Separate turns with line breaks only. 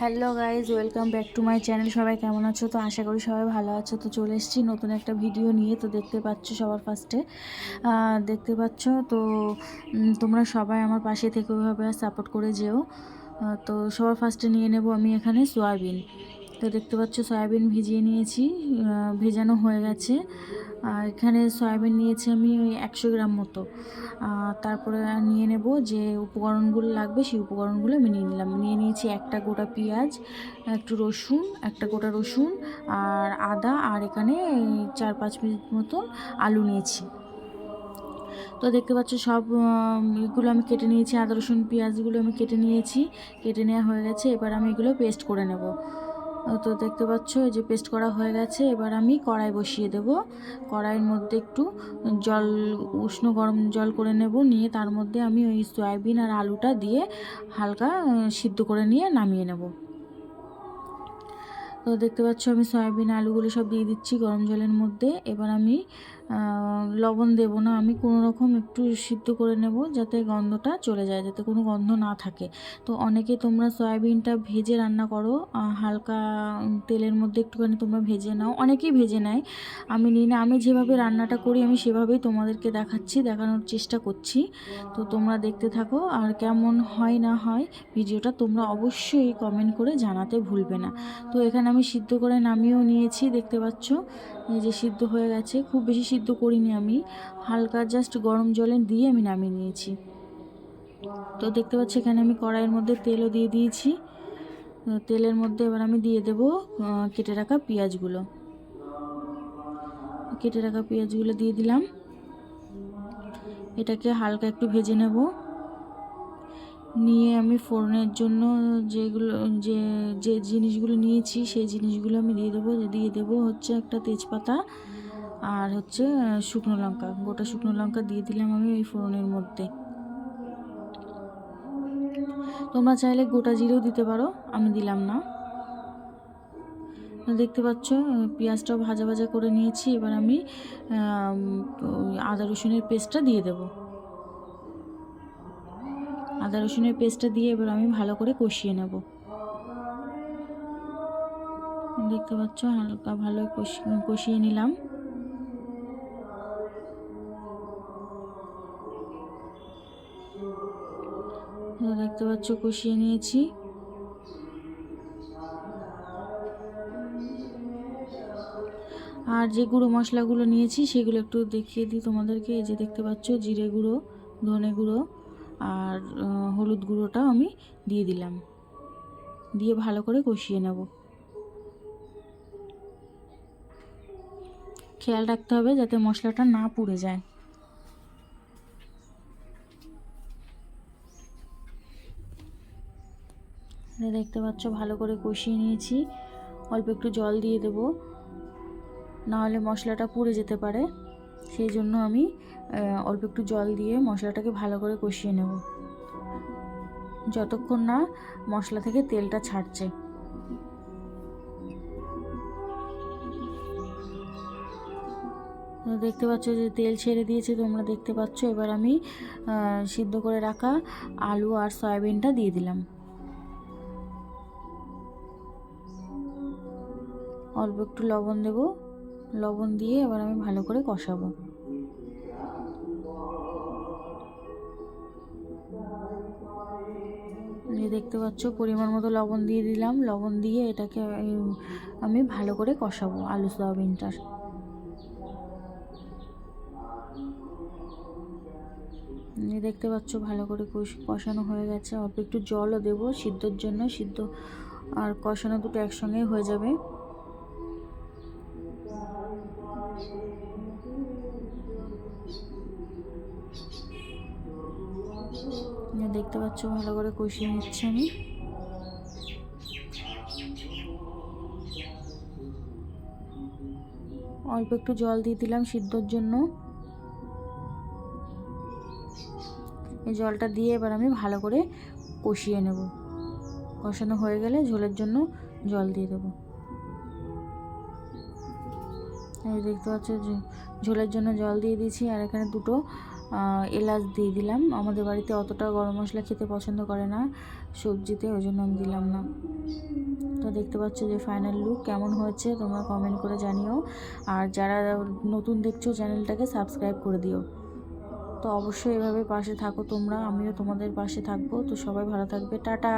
Hello guys welcome back to my channel সবাই কেমন আছো? তো আশা করি সবাই ভালো আছো। তো চলে এসেছি নতুন একটা ভিডিও নিয়ে। তো দেখতে পাচ্ছ সবার ফার্স্টে দেখতে পাচ্ছ? তো তোমরা সবাই আমার পাশে থেকে ওইভাবে সাপোর্ট করে যেও। তো সবার ফার্স্টে নিয়ে নেব আমি এখানে সয়াবিন। তো দেখতে পাচ্ছ, সয়াবিন ভিজিয়ে নিয়েছি ভেজানো হয়ে গেছে। আর এখানে সয়াবিন নিয়েছি আমি ওই একশো গ্রাম মতো। তারপরে নিয়ে নেব যে উপকরণগুলো লাগবে, সেই উপকরণগুলো আমি নিয়ে নিলাম। নিয়ে নিয়েছি একটা গোটা পেঁয়াজ, একটু রসুন, একটা গোটা রসুন আর আদা আর এখানে চার পাঁচ মিনিট মতন আলু নিয়েছি। তো দেখতে পাচ্ছ, সব এগুলো আমি কেটে নিয়েছি। আদা, রসুন, পেঁয়াজগুলো আমি কেটে নিয়েছি। কেটে নেওয়া হয়ে গেছে। এবার আমি এগুলো পেস্ট করে নেব। তো দেখতে পাচ্ছ যে পেস্ট করা হয়ে গেছে। এবার আমি কড়াই বসিয়ে দেব। কড়াইয়ের মধ্যে একটু জল, উষ্ণ গরম জল করে নেব। নিয়ে তার মধ্যে আমি ওই সয়াবিন আর আলুটা দিয়ে হালকা সিদ্ধ করে নিয়ে নামিয়ে নেব। তো দেখতে পাচ্ছ, আমি সয়াবিন, আলুগুলো সব দিয়ে দিচ্ছি গরম জলের মধ্যে। এবার আমি লবণ দেব না। আমি কোনো রকম একটু সিদ্ধ করে নেব যাতে গন্ধটা চলে যায়, যাতে কোনো গন্ধ না থাকে। তো অনেকে তোমরা সয়াবিনটা ভেজে রান্না করো হালকা তেলের মধ্যে একটুখানি তোমরা ভেজে নাও। অনেকেই ভেজে নেয়। আমি নিই না। আমি যেভাবে রান্নাটা করি, আমি সেভাবেই তোমাদেরকে দেখাচ্ছি, দেখানোর চেষ্টা করছি। তো তোমরা দেখতে থাকো আর কেমন হয় না হয় ভিডিওটা তোমরা অবশ্যই কমেন্ট করে জানাতে ভুলবে না। তো এখানে আমি সিদ্ধ করে নামিয়েও নিয়েছি, দেখতে পাচ্ছ। এই যে সিদ্ধ হয়ে গেছে, খুব বেশি সিদ্ধ করিনি আমি। হালকা জাস্ট গরম জলে দিয়ে আমি নামিয়ে নিয়েছি। তো দেখতে পাচ্ছি, এখানে আমি কড়াইয়ের মধ্যে তেলও দিয়ে দিয়েছি। তেলের মধ্যে এবার আমি দিয়ে দেব কেটে রাখা পেঁয়াজগুলো। কেটে রাখা পেঁয়াজগুলো দিয়ে দিলাম। এটাকে হালকা একটু ভেজে নেব। নিয়ে আমি ফোড়নের জন্য যেগুলো, যে যে জিনিসগুলো নিয়েছি, সেই জিনিসগুলো আমি দিয়ে দেবো। দিয়ে দেবো হচ্ছে একটা তেজপাতা আর হচ্ছে শুকনো লঙ্কা। গোটা শুকনো লঙ্কা দিয়ে দিলাম আমি ওই ফোড়নের মধ্যে। তোমরা চাইলে গোটা জিরেও দিতে পারো, আমি দিলাম না। দেখতে পাচ্ছ, পেঁয়াজটাও ভাজা ভাজা করে নিয়েছি। এবার আমি আদা রসুনের পেস্টটা দিয়ে দেবো। আদা রসুনের পেস্টটা দিয়ে এবার আমি ভালো করে কষিয়ে নেব। দেখতে পাচ্ছ, হালকা ভালো কষি- কষিয়ে নিলাম। দেখতে পাচ্ছ, কষিয়ে নিয়েছি। আর যে গুঁড়ো মশলাগুলো নিয়েছি, সেগুলো একটু দেখিয়ে দিই তোমাদেরকে। এই যে দেখতে পাচ্ছ, জিরে গুঁড়ো, ধনে গুঁড়ো। আর হলুদ গুঁড়োটাও আমি দিয়ে দিলাম। দিয়ে ভালো করে কষিয়ে নেব। খেয়াল রাখতে হবে যাতে মশলাটা না পুড়ে যায়। দেখতে পাচ্ছ, ভালো করে কষিয়ে নিয়েছি। অল্প একটু জল দিয়ে দেবো। নাহলে মশলাটা পুড়ে যেতে পারে। সেই জন্য আমি অল্প একটু জল দিয়ে মশলাটাকে ভালো করে কষিয়ে নেব। যতক্ষণ না মশলা থেকে তেলটা ছাড়ছে। দেখতে পাচ্ছ যে তেল ছেড়ে দিয়েছে, তোমরা দেখতে পাচ্ছ। এবার আমি সিদ্ধ করে রাখা আলু আর সয়াবিনটা দিয়ে দিলাম। অল্প একটু লবণ দেব। লবণ দিয়ে এবার আমি ভালো করে কষাবো। এই দেখতে পাচ্ছ, পরিমাণ মতো লবণ দিয়ে দিলাম। লবণ দিয়ে এটাকে আমি ভালো করে কষাবো আলু সয়াবিনটার দেখতে পাচ্ছ, ভালো করে কষ- কষানো হয়ে গেছে। অল্প একটু জলও দেবো সিদ্ধর জন্য। সিদ্ধ আর কষানো দুটো একসঙ্গেই হয়ে যাবে। দেখতে পাচ্ছ, ভালো করে কষিয়ে নিচ্ছি আমি। অল্প একটু জল দিয়ে দিলাম সিদ্ধর জন্য। এই জলটা দিয়ে এবার আমি ভালো করে কষিয়ে নেব। কষানো হয়ে গেলে ঝোলের জন্য জল দিয়ে দেবো। এই দেখতে পাচ্ছ ঝোলের জন্য জল দিয়ে দিয়েছি, আর এখানে দুটো এলাচ দিয়ে দিলাম। আমাদের বাড়িতে অতটা গরম মশলা খেতে পছন্দ করে না, সবজিতে ওই জন্য আমি দিলাম না। তো দেখতে পাচ্ছ যে ফাইনাল লুক কেমন হয়েছে, তোমরা কমেন্ট করে জানিও। আর যারা নতুন দেখছ চ্যানেলটাকে সাবস্ক্রাইব করে দিও। তো অবশ্যই এভাবে পাশে থাকো তোমরা, আমিও তোমাদের পাশে থাকব। তো সবাই ভালো থাকবে, টাটা!